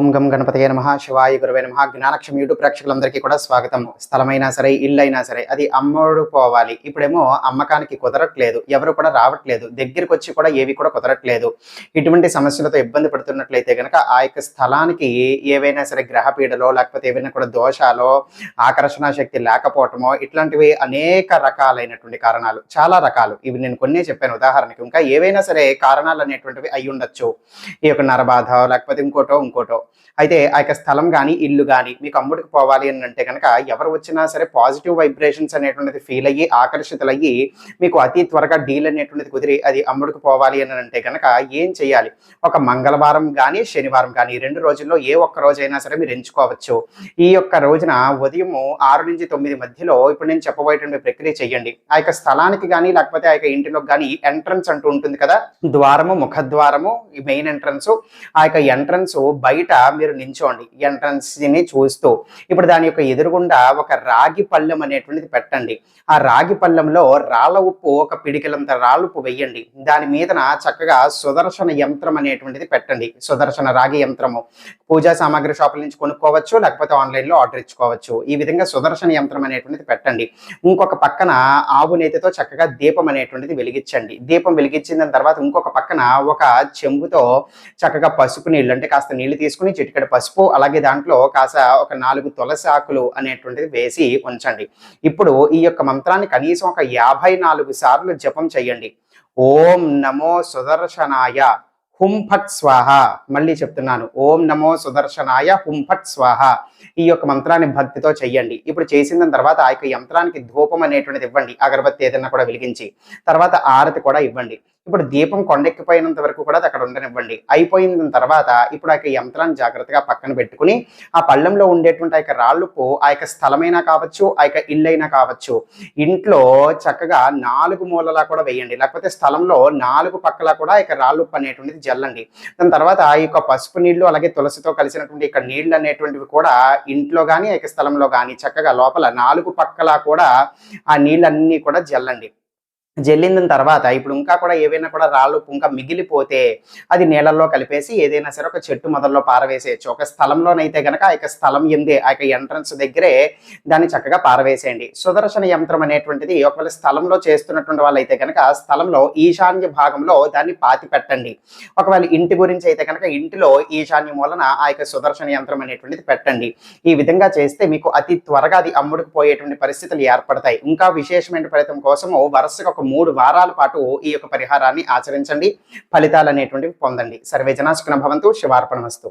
ఓం గం గణపతయ నమ. శివాయ గురువే నమ. జ్ఞానక్షం యూట్యూబ్ ప్రేక్షకులందరికీ కూడా స్వాగతం. స్థలమైనా సరే ఇల్లు అయినా సరే అది అమ్మడు పోవాలి. ఇప్పుడేమో అమ్మకానికి కుదరట్లేదు. ఎవరు కూడా రావట్లేదు. దగ్గరికి వచ్చి కూడా ఏవి కూడా కుదరట్లేదు. ఇటువంటి సమస్యలతో ఇబ్బంది పడుతున్నట్లయితే కనుక ఆ యొక్క స్థలానికి ఏవైనా సరే గ్రహపీడలో లేకపోతే ఏవైనా కూడా దోషాలో ఆకర్షణ శక్తి లేకపోవటమో ఇట్లాంటివి అనేక రకాలైనటువంటి కారణాలు. చాలా రకాలు. ఇవి నేను కొన్నే చెప్పాను ఉదాహరణకి. ఇంకా ఏవైనా సరే కారణాలు అనేటువంటివి అయి ఉండొచ్చు ఈ యొక్క నరబాధ లేకపోతే ఇంకోటో ఇంకోటో. అయితే ఆ యొక్క స్థలం కానీ ఇల్లు కానీ మీకు అమ్ముడికి పోవాలి అని అంటే కనుక ఎవరు వచ్చినా సరే పాజిటివ్ వైబ్రేషన్స్ అనేటువంటిది ఫీల్ అయ్యి ఆకర్షితులయ్యి మీకు అతి త్వరగా డీల్ అనేటువంటిది కుదిరి అది అమ్ముడికి పోవాలి అని అంటే కనుక ఏం చేయాలి? ఒక మంగళవారం కానీ శనివారం కానీ రెండు రోజుల్లో ఏ ఒక్క రోజైనా సరే మీరు ఎంచుకోవచ్చు. ఈ యొక్క రోజున ఉదయం ఆరు నుంచి తొమ్మిది మధ్యలో ఇప్పుడు నేను చెప్పబోయేటువంటి ప్రక్రియ చేయండి. ఆ యొక్క స్థలానికి కానీ లేకపోతే ఆ యొక్క ఇంటిలో కానీ ఎంట్రన్స్ అంటూ ఉంటుంది కదా? ద్వారము ముఖద్వారము ఈ మెయిన్ ఎంట్రన్స్ ఆ యొక్క ఎంట్రన్స్ బయట మీరు నించోండి ఎంట్రన్స్ని చూస్తూ. ఇప్పుడు దాని యొక్క ఎదురుగుండా ఒక రాగి పళ్ళెం అనేటువంటిది పెట్టండి. ఆ రాగి పళ్ళెంలో రాళ్ళ ఉప్పు ఒక పిడికిలంత రాళ్ళ ఉప్పు వెయ్యండి దాని మీదన చక్కగా సుదర్శన యంత్రం అనేటువంటిది పెట్టండి. సుదర్శన రాగి యంత్రము. పూజా సామాగ్రి షాపుల నుంచి కొనుక్కోవచ్చు లేకపోతే ఆన్లైన్లో ఆర్డర్ ఇచ్చుకోవచ్చు. ఈ విధంగా సుదర్శన యంత్రం అనేటువంటిది పెట్టండి. ఇంకొక పక్కన ఆవు నేతితో చక్కగా దీపం అనేటువంటిది వెలిగించండి. దీపం వెలిగించిన తర్వాత ఇంకొక పక్కన ఒక చెంబుతో చక్కగా పసుపు నీళ్ళు అంటే కాస్త నీళ్ళు తీసుకుని చిటికెడు పసుపు అలాగే దాంట్లో కాస్త ఒక నాలుగు తులసి ఆకులు అనేటువంటిది వేసి ఉంచండి. ఇప్పుడు ఈ యొక్క మంత్రాన్ని కనీసం ఒక యాభై నాలుగు సార్లు జపం చేయండి. ఓం నమో సుదర్శనాయ హుం ఫట్ స్వాహ. మళ్ళీ చెప్తున్నాను ఓం నమో సుదర్శనాయ హుం ఫట్ స్వాహ. ఈ యొక్క మంత్రాన్ని భక్తితో చెయ్యండి ఇప్పుడు చేసిన తర్వాత ఆ యొక్క యంత్రానికి ధూపం అనేటువంటిది ఇవ్వండి అగరబత్తి ఏదైనా కూడా వెలిగించి. తర్వాత ఆరతి కూడా ఇవ్వండి. ఇప్పుడు దీపం కొండెక్కిపోయినంత వరకు కూడా అది అక్కడ ఉండనివ్వండి. అయిపోయిన తర్వాత ఇప్పుడు ఆ యొక్క యంత్రాన్ని జాగ్రత్తగా పక్కన పెట్టుకుని ఆ పళ్ళెంలో ఉండేటువంటి ఆ యొక్క రాళ్ళుపు ఆ యొక్క స్థలమైనా కావచ్చు ఆ యొక్క ఇల్లైనా కావచ్చు ఇంట్లో చక్కగా నాలుగు మూలలా కూడా వేయండి. లేకపోతే స్థలంలో నాలుగు పక్కల కూడా ఆ యొక్క రాళ్ళుప్పు అనేటువంటిది జల్లండి. దాని తర్వాత ఆ యొక్క పసుపు నీళ్ళు అలాగే తులసితో కలిసినటువంటి ఇక నీళ్ళు అనేటువంటివి కూడా ఇంట్లో కానీ ఆ యొక్క స్థలంలో కానీ చక్కగా లోపల నాలుగు పక్కల కూడా ఆ నీళ్ళన్నీ కూడా జల్లండి. జల్లిన తర్వాత ఇప్పుడు ఇంకా కూడా ఏవైనా కూడా రాళ్ళు పుంక మిగిలిపోతే అది నీళ్ళల్లో కలిపేసి ఏదైనా సరే ఒక చెట్టు మొదల్లో పారవేసేయచ్చు. ఒక స్థలంలోనైతే గనక ఆ యొక్క స్థలం ఎందే ఆ యొక్క ఎంట్రన్స్ దగ్గరే దాన్ని చక్కగా పారవేసేయండి. సుదర్శన యంత్రం అనేటువంటిది ఒకవేళ స్థలంలో చేస్తున్నటువంటి వాళ్ళైతే కనుక స్థలంలో ఈశాన్య భాగంలో దాన్ని పాతి పెట్టండి. ఒకవేళ ఇంటి గురించి అయితే కనుక ఇంటిలో ఈశాన్య మూలన ఆ యొక్క సుదర్శన యంత్రం అనేటువంటిది పెట్టండి. ఈ విధంగా చేస్తే మీకు అతి త్వరగా అది అమ్ముడుకు పోయేటువంటి పరిస్థితులు ఏర్పడతాయి. ఇంకా విశేషమైన ఫలితం కోసము వరుసగా ఒక మూడు వారాల పాటు ఈ యొక్క పరిహారాన్ని ఆచరించండి. ఫలితాలు అనేటువంటివి పొందండి. సర్వే జనాసుకున భవంతు. శివార్పణ వస్తు